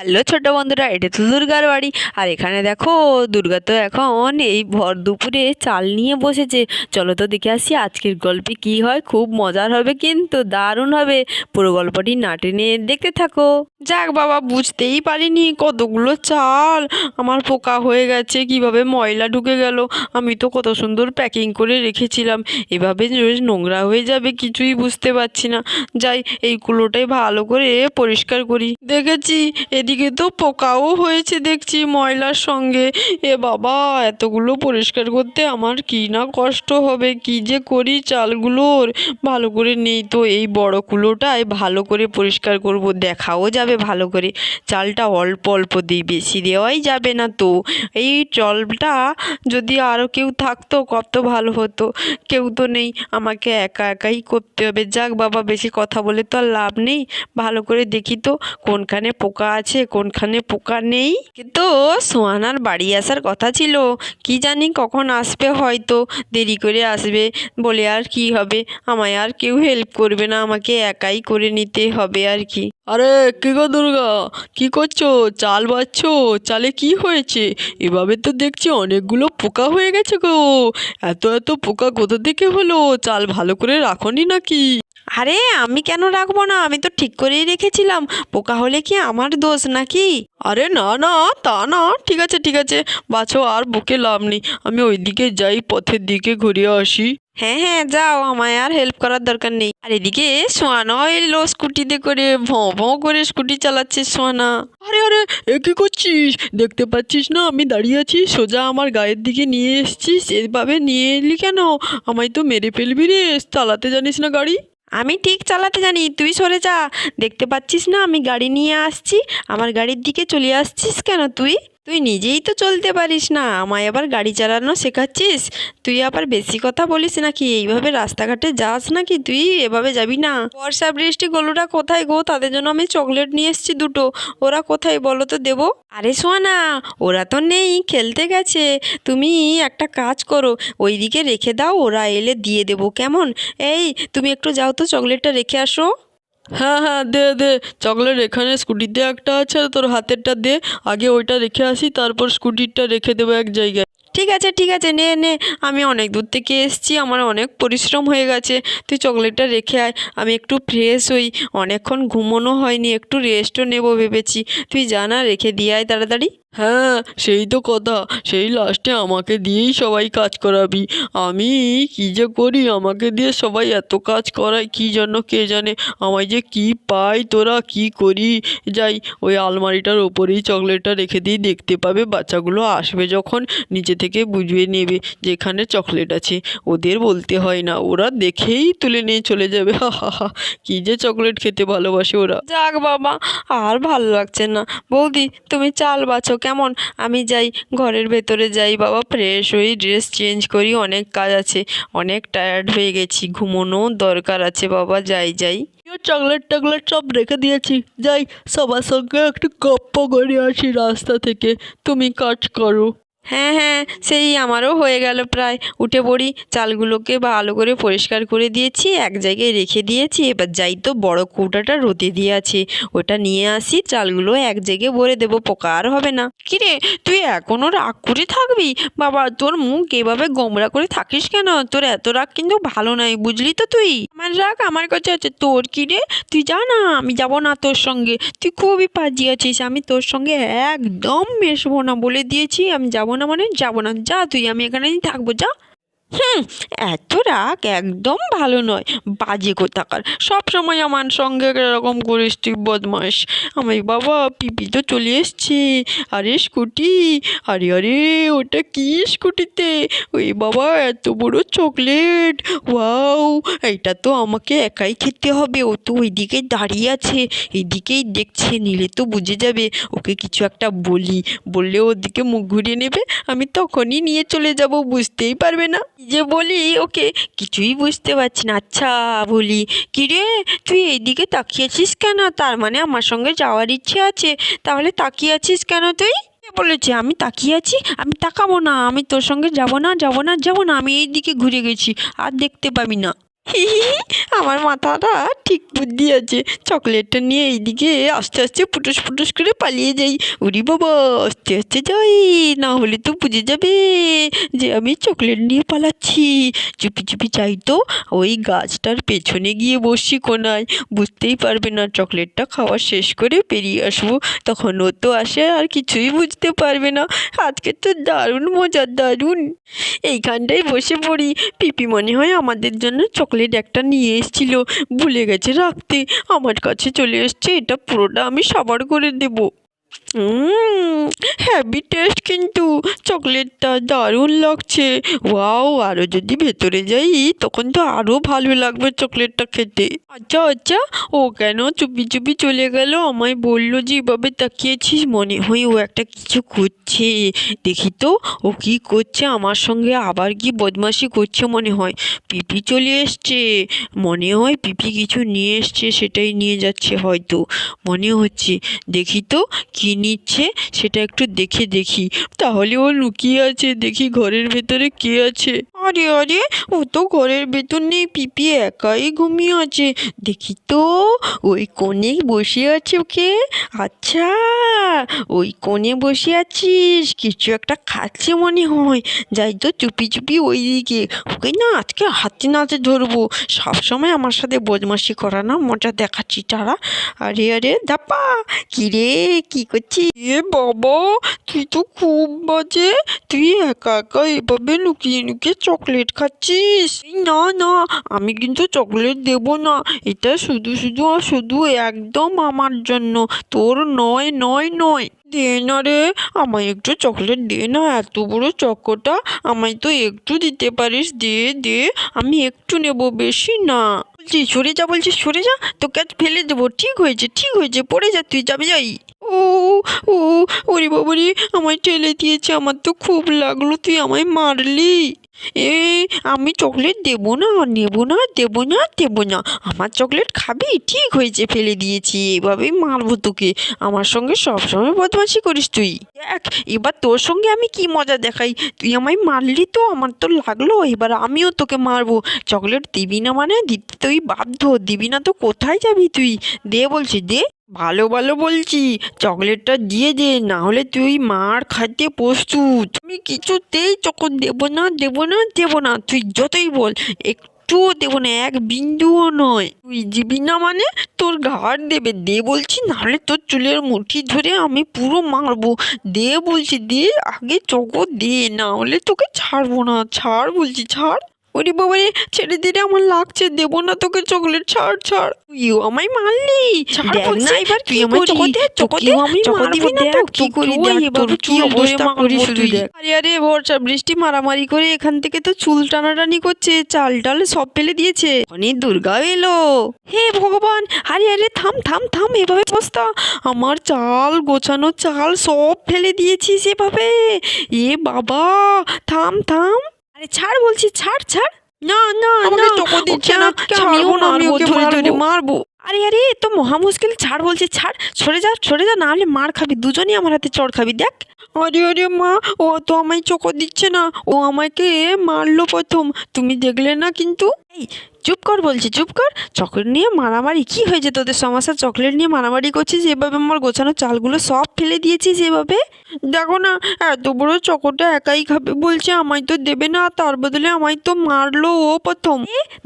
Hello ছোট বন্ধুরা, এটা তো দুর্গার বাড়ি। আর এখানে দেখো, দুর্গা তো এখন এই ভর দুপুরে চাল নিয়ে বসেছে। চলো তো দেখে আসি আজকের গল্পে কি হয়, খুব মজার হবে কিন্তু দারুণ হবে। পুরো গল্পটি না টেনে দেখতে থাকো। যাক বাবা, বুঝতেই পারিনি কতগুলো চাল। আমার পোকা হয়ে গেছে, কীভাবে ময়লা ঢুকে গেল? আমি তো কত সুন্দর প্যাকিং করে রেখেছিলাম। এভাবে নোংরা হয়ে যাবে, কিছুই বুঝতে পারছি না। যাই, এই কুলোটাই ভালো করে পরিষ্কার করি। দেখেছি, এদিকে তো পোকাও হয়েছে দেখছি ময়লার সঙ্গে। এ বাবা, এতগুলো পরিষ্কার করতে আমার কি না কষ্ট হবে? কি যে করি চালগুলোর? ভালো করে নেই তো এই বড় কুলোটায়। ভালো করে পরিষ্কার করব, দেখাও যাবে ভালো করে। চালটা অল্প অল্প দিই, বেশি দেওয়াই যাবে না তো। এই চলটা যদি আরও কেউ থাকতো, কত ভালো হতো। কেউ তো নেই, আমাকে একা একাই করতে হবে। যাক বাবা, বেশি কথা বলে তো আর লাভ নেই। ভালো করে দেখি তো কোনখানে পোকা আছে কোনখানে পোকা নেই। কিন্তু সোহানার বাড়ি আসার কথা ছিল। কি জানি কখন আসবে হয়তো। দেরি করে আসবে। বলে আর কি হবে? আমায় আর কেউ হেল্প করবে না। আমাকে একাই করে নিতে হবে আর কি। আরে, কি গো দুর্গা? কি করছ? চাল বাচ্ছো চালে কি হয়েছে? এভাবে তো দেখছি অনেকগুলো পোকা হয়ে গেছে গো। এত এত পোকা কোথা থেকে হলো? চাল ভালো করে রাখনি নাকি? আরে আমি কেন রাখব না? আমি তো ঠিক করেই রেখেছিলাম। পোকা হলে কি আমার দোষ নাকি? আরে না না তা না। ঠিক আছে ঠিক আছে। বাছো আর বুকে লাভ নেই। আমি ওইদিকে যাই পথের দিকে ঘুরে আসি। হ্যাঁ হ্যাঁ যাও। আমায় আর হেল্প করার দরকার নেই। আর এদিকে সোয়ানো এলো স্কুটিতে করে। ভোঁ ভোঁ করে স্কুটি চালাচ্ছে সোয়ানা। আরে আরে এ কি করছিস? দেখতে পাচ্ছিস না? আমি দাঁড়িয়ে আছি। সোজা আমার গায়ের দিকে নিয়ে এসছিস। এভাবে নিয়ে এলি কেন? আমায় তো মেরে ফেলবি রে। চালাতে জানিস না গাড়ি? আমি ঠিক চালাতে জানি, তুই সরে যা। দেখতে পাচ্ছিস না, আমি গাড়ি নিয়ে আসছি, আমার গাড়ির দিকে চলে আসছিস কেন তুই? তুই নিজেই তো চলতে পারিস না, আমায় আবার গাড়ি চালানো শেখাচ্ছিস? তুই আবার বেশি কথা বলিস নাকি? এইভাবে রাস্তাঘাটে যাস নাকি তুই? এভাবে যাবি না। বর্ষা বৃষ্টি গলুটা কোথায় গো? তাদের জন্য আমি চকলেট নিয়ে এসেছি দুটো। ওরা কোথায় বলো তো দেবো? আরে সোয়ানা ওরা তো নেই, খেলতে গেছে। তুমি একটা কাজ করো, ওইদিকে রেখে দাও, ওরা এলে দিয়ে দেবো। কেমন? এই, তুমি একটু যাও তো চকলেটটা রেখে আসো। হ্যাঁ হ্যাঁ দে দে। চকলেট এখানে স্কুটিতে একটা আছে, আর তোর হাতেরটা দে। আগে ওইটা রেখে আসি, তারপর স্কুটিরটা রেখে দেবো এক জায়গায়। ঠিক আছে ঠিক আছে, নে নে। আমি অনেক দূর থেকে এসেছি, আমার অনেক পরিশ্রম হয়ে গেছে। তুই চকলেটটা রেখে আয়। আমি একটু ফ্রেশ হই। অনেকক্ষণ ঘুমোনো হয়নি, একটু রেস্টও নেব ভেবেছি। তুই জানা রেখে দিয়ে আয় তাড়াতাড়ি। হ্যাঁ সেই তো কথা। সেই লাস্টে আমাকে দিয়েই সবাই কাজ করাবি। আমি কি যে করি? আমাকে দিয়ে সবাই এত কাজ করায়, কি জন্য কে জানে? আমায় যে কি পাই তোরা কি করি? যাই, ওই আলমারিটার ওপরেই চকলেটটা রেখে দিই, দেখতে পাবে বাচ্চাগুলো আসবে যখন নিচে থেকে বুঝিয়ে নেবে যে এখানে চকলেট আছে। ওদের বলতে হয় না, ওরা দেখেই তুলে নিয়ে চলে যাবে। হা, কী যে চকলেট খেতে ভালোবাসে ওরা। যাক বাবা, আর ভালো লাগছে না। বৌদি, তুমি চাল বাছো কেমন? আমি যাই, ঘরের ভেতরে যাই। বাবা ফ্রেশ হয়ে ড্রেস চেঞ্জ করি, অনেক কাজ আছে। অনেক টায়ার্ড হয়ে গেছি ঘুমোনো দরকার আছে। বাবা, যাই যাই। চকলেট টকলেট সব রেখে দিয়েছি। যাই, সবার সঙ্গে একটু গপ্প করে আসি রাস্তা থেকে। তুমি কাজ করো। হ্যাঁ হ্যাঁ সেই আমারও হয়ে গেল প্রায়। উঠে পড়ি, চালগুলোকে ভালো করে পরিষ্কার করে দিয়েছি, এক জায়গায় রেখে দিয়েছি। এবার যাই তো, বড় কৌটাটা রোদে দিয়ে আছে। ওটা নিয়ে আসি, চালগুলো এক জায়গায় ভরে দেবো, পোকা আর হবে না। কিরে তুই এখনও রাগ করে থাকবি? বাবা, তোর মুখ এভাবে গোমরা করে থাকিস কেন? তোর এত রাগ কিন্তু ভালো নয়, বুঝলি তো তুই? আমার রাগ আমার কাছে আছে, তোর কি রে? তুই যা না, আমি যাব না তোর সঙ্গে। তুই খুবই পাজি আছিস, আমি তোর সঙ্গে একদম মেশবো না বলে দিয়েছি, আমি যাব না মানে যাব না। যা তুই আমি এখানেই থাকব যা। হুম, এত রাগ একদম ভালো নয়। বাজে কোথাকার। সব সময় আমার সঙ্গে এরকম করিস তুই বদমাস। আমি বাবা, পিপি তো চলে এসছে। আরে স্কুটি, আরে আরে, ওটা কি স্কুটিতে? ওই বাবা, এত বড় চকলেট। ওয়াও, এটা তো আমাকে একাই খেতে হবে। ও তো ওইদিকে দাঁড়িয়ে আছে। এইদিকেই দেখছে, নিলে তো বুঝে যাবে। ওকে কিছু একটা বলি। বললে ওদিকে মুখ ঘুরিয়ে নেবে। আমি তখনই নিয়ে চলে যাব, বুঝতেই পারবে না। যে বলি, ওকে কিছুই বুঝতে পারছি না। আচ্ছা বলি, কিরে, তুই এইদিকে তাকিয়েছিস কেন? তার মানে আমার সঙ্গে যাওয়ার ইচ্ছে আছে। তাহলে তাকিয়ে আছিস কেন তুই? বলেছে, আমি তাকিয়ে আছি, আমি তাকাবো না। আমি তোর সঙ্গে যাব না যাব না যাব না। আমি এই দিকে ঘুরে গেছি, আর দেখতে পাবি না। হি আমার মাথাটা ঠিক বুদ্ধি আছে। চকলেটটা নিয়ে এইদিকে আস্তে আস্তে ফুটুস ফুটুস করে পালিয়ে যাই। উরি বাবা, আস্তে আস্তে যাই। না হলে তো বুঝে যাবে যে আমি চকলেট নিয়ে পালাচ্ছি। চুপি চুপি যাই তো, ওই গাছটার পেছনে গিয়ে বসি কোনায়। বুঝতেই পারবে না, চকলেটটা খাওয়া শেষ করে বেরিয়ে আসব। তখন ও তো আসে, আর কিছুই বুঝতে পারবে না। আজকে তো দারুণ মজা দারুণ। এইখানটায় বসে পড়ি। পিপি মনে হয় আমাদের জন্য চকলেট একটা নিয়ে এসেছিল। ভুলে গেছে রাখতে। আমার কাছে চলে এসছে। এটা পুরোটা আমি সবার করে দেবো। হ্যাভি টেস্ট কিন্তু। চকলেটটা দারুণ লাগছে। ওয়াও আরও যদি ভেতরে যাই, তখন তো আরও ভালো লাগবে চকলেটটা খেতে। আচ্ছা আচ্ছা ও কেন চুপি চুপি চলে গেল? আমায় বলল যে, এভাবে তাকিয়েছিস মনে হয় ও একটা কিছু করছে। দেখি তো, ও কি করছে? আমার সঙ্গে আবার কি বদমাশি করছে মনে হয়? পিপি চলে এসছে। মনে হয় পিপি কিছু নিয়ে এসছে, সেটাই নিয়ে যাচ্ছে হয়তো। মনে হচ্ছে, দেখি তো কি নিচ্ছে সেটা একটু দেখে দেখি। তাহলে ও লুকিয়ে আছে, দেখি ঘরের ভেতরে কে আছে। আরে আরে ও তো ঘরের ভেতর নেই, পিপি একাই ঘুমিয়ে আছে। দেখি তো, ওই কোণে বসে আছে ওকে। আচ্ছা ওই কোণে বসে আছিস, কিছু একটা খাচ্ছে মনে হয়। যাই তো চুপি চুপি ওই দিকে ওকে না আজকে হাতে নাতে ধরবো। সবসময় আমার সাথে বদমাশি করা না, মজা দেখাচ্ছি, তারা। আরে আরে, দাপা, কি রে, কি করছিস? এ বাবা, তুই তো খুব বাজে। তুই একা একা এভাবে লুকিয়ে লুকিয়ে চকলেট খাচ্ছিস? না না, আমি কিন্তু চকলেট দেব না। এটা শুধু শুধু শুধু একদম আমার জন্য। তোর নয় নয় নয়। দে না রে, আমায় একটু চকলেট দে না, এত বড় চকোটা। আমায় তো একটু দিতে পারিস, দে দে, আমি একটু নেব বেশি না। বলছি, সরে যা, বলছি, সরে যা। তোকে আজ ফেলে দেবো। ঠিক হয়েছে ঠিক হয়েছে, পড়ে যা, তুই যাবি, যাই। ও ও, ওরে বাবারে, আমায় ঠেলে দিয়েছে, আমার তো খুব লাগল, তুই আমায় মারলি। এ আমি চকলেট দেবো না, নেব না, দেবো না দেবো না। আমার চকলেট খাবি? ঠিক হয়েছে, ফেলে দিয়েছি। এভাবেই মারবো তোকে। আমার সঙ্গে সবসময় বদমাশি করিস তুই। দেখ, এবার তোর সঙ্গে আমি কি মজা দেখাই? তুই আমায় মারলি তো, আমার তো লাগল। এবার আমিও তোকে মারবো। চকলেট দিবি না মানে দিতে তুই বাধ্য। দিবি না তো কোথায় যাবি তুই? দে বলছি, দে। ভালো ভালো বলছি। চকলেটটা দিয়ে দে না হলে তুই মার খাইতে প্রস্তুত। আমি কিছুতেই চকলেট দেবো না দেবো না দেবো না। তুই যতই বল, একটুও দেবো না, এক বিন্দুও নয়। তুই দিবি না মানে তোর ঘাড় দেবে। দে বলছি, নাহলে তোর চুলের মুঠি ধরে আমি পুরো মারবো। দে বলছি, দে, আগে চকো দে না হলে তোকে ছাড়বো না। ছাড় বলছি, ছাড়। ওরে বাবারে ছেড়ে দিলে আমার লাগছে দেবো না তোকে চকলেট ছাড় ছাড়। তুইও আমায় মারলি। ছাড় না এবার কি করি? চকো দে, চকো তোকেও দে, আমি চকো না তো, কি করি দেখ তোর কি অবস্থা মারবো করিস তুই তুই। দেখ। আরে আরে বর্ষা বৃষ্টি মারামারি করে এখান থেকে তো চুল টানাটানি করছে চাল টাল সব ফেলে দিয়েছে। অনেক দুর্গা এলো। হে ভগবান আরে আরে থাম থাম থাম এভাবে অবস্থা। আমার চাল গোছানো চাল সব ফেলে দিয়েছিস এভাবে। এ বাবা থাম থাম। আরে ছাড় বলছি ছাড় ছাড়। না না আমাকে না। চকো দিচ্ছে না, ছাড়বো না, আমি ওকে ধরে মারবো। আরে আরে তো মহা মুশকিল ছাড় বলছি ছাড়। সরে যা সরে যা হলে মার খাবি দুজনই আমার হাতে চড় খাবি দেখ। আরে আরে মা ও তো আমায় চকো দিচ্ছে না ও আমাকে মারলো প্রথম। তুমি দেখলে না কিন্তু? এই চুপ কর বলছি, চুপ কর। চকলেট নিয়ে মারামারি, কি হয়েছে তোদের সমস্যা? চকলেট নিয়ে মারামারি করছিস, এভাবে আমার গোছানো চালগুলো সব ফেলে দিয়েছিস এভাবে? দেখো না, এত বড় চকোটা একাই খাবে বলছে, আমায় তো দেবে না, তার বদলে আমায় তো মারলো ও প্রথম।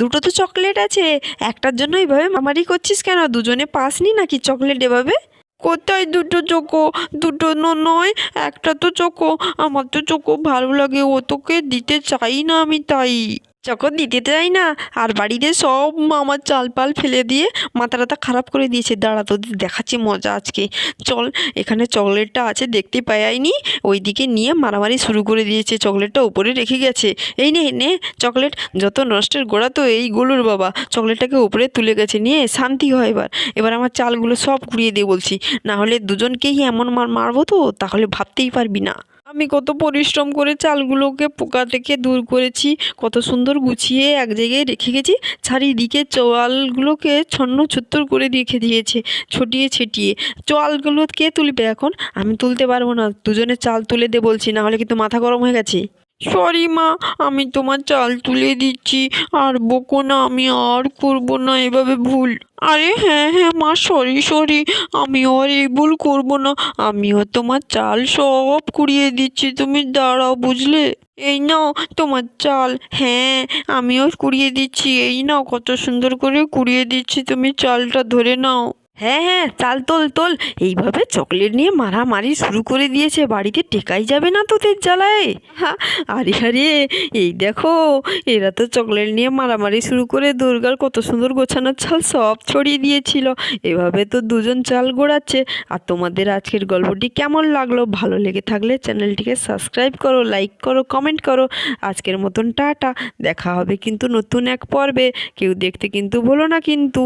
দুটো তো চকলেট আছে, একটার জন্য এভাবে মারামারি করছিস কেন? দুজনে পাসনি নাকি চকলেট এভাবে? কোথায় দুটো চোখো দুটো নয়, একটা তো চোখো আমার তো চোখো ভালো লাগে, ও তোকে দিতে চাই না আমি তাই। চকো দিতে চাই না, আর বাড়িতে সব আমার চালপাল ফেলে দিয়ে মাথা টাথা খারাপ করে দিয়েছে। দাঁড়া তোদের দেখাচ্ছি মজা আজকে। চল, এখানে চকলেটটা আছে, দেখতে পাইনি ওইদিকে নিয়ে মারামারি শুরু করে দিয়েছে। চকলেটটা উপরে রেখে গেছে। এই নে নে, চকলেট। যত নষ্টের গোড়া তো এইগুলোর বাবা। চকলেটটাকে উপরে তুলে গেছে। নিয়ে শান্তি হয় এবার। এবার আমার চালগুলো সব কুড়িয়ে দিয়ে বলছি। না হলে দুজনকেই এমন মার, মারবো তো? তাহলে ভাবতেই পারবি না। আমি কত পরিশ্রম করে চালগুলোকে পোকা থেকে দূর করেছি, কত সুন্দর গুছিয়ে এক জায়গায় রেখে গেছি, চারিদিকে চোয়ালগুলোকে ছন্ন ছত্তর করে রেখে দিয়েছে, ছটিয়ে ছিটিয়ে। চোয়ালগুলো কে তুলবে এখন? আমি তুলতে পারব না, দুজনে চাল তুলে দে বলছি না হলে কিন্তু মাথা গরম হয়ে গেছে। সরি মা, আমি তোমার চাল তুলে দিচ্ছি। আর বকো না, আমি আর করব না, এভাবে ভুল। আরে হ্যাঁ হ্যাঁ মা সরি সরি আমিও আর এই ভুল করব না। আমিও তোমার চাল সব কুড়িয়ে দিচ্ছি, তুমি দাঁড়াও, বুঝলে? এই নাও, তোমার চাল। হ্যাঁ আমিও কুড়িয়ে দিচ্ছি, এই নাও, কত সুন্দর করে কুড়িয়ে দিচ্ছি, তুমি চালটা ধরে নাও। হ্যাঁ হ্যাঁ চাল তোল তোল। এইভাবে চকলেট নিয়ে মারামারি শুরু করে দিয়েছে। বাড়িতে টেকাই যাবে না তোদের জ্বালায়। আরে আরে, এই দেখো, এরা তো চকলেট নিয়ে মারামারি শুরু করে দুর্গার কত সুন্দর গোছানোর চাল সব ছড়িয়ে দিয়েছিল। এভাবে তো দুজন চাল গোড়াচ্ছে। আর তোমাদের আজকের গল্পটি কেমন লাগল? ভালো লেগে থাকলে চ্যানেলটিকে সাবস্ক্রাইব করো, লাইক করো, কমেন্ট করো। আজকের মতন টাটা। দেখা হবে কিন্তু নতুন এক পর্বে। কেউ দেখতে কিন্তু ভুলো না কিন্তু।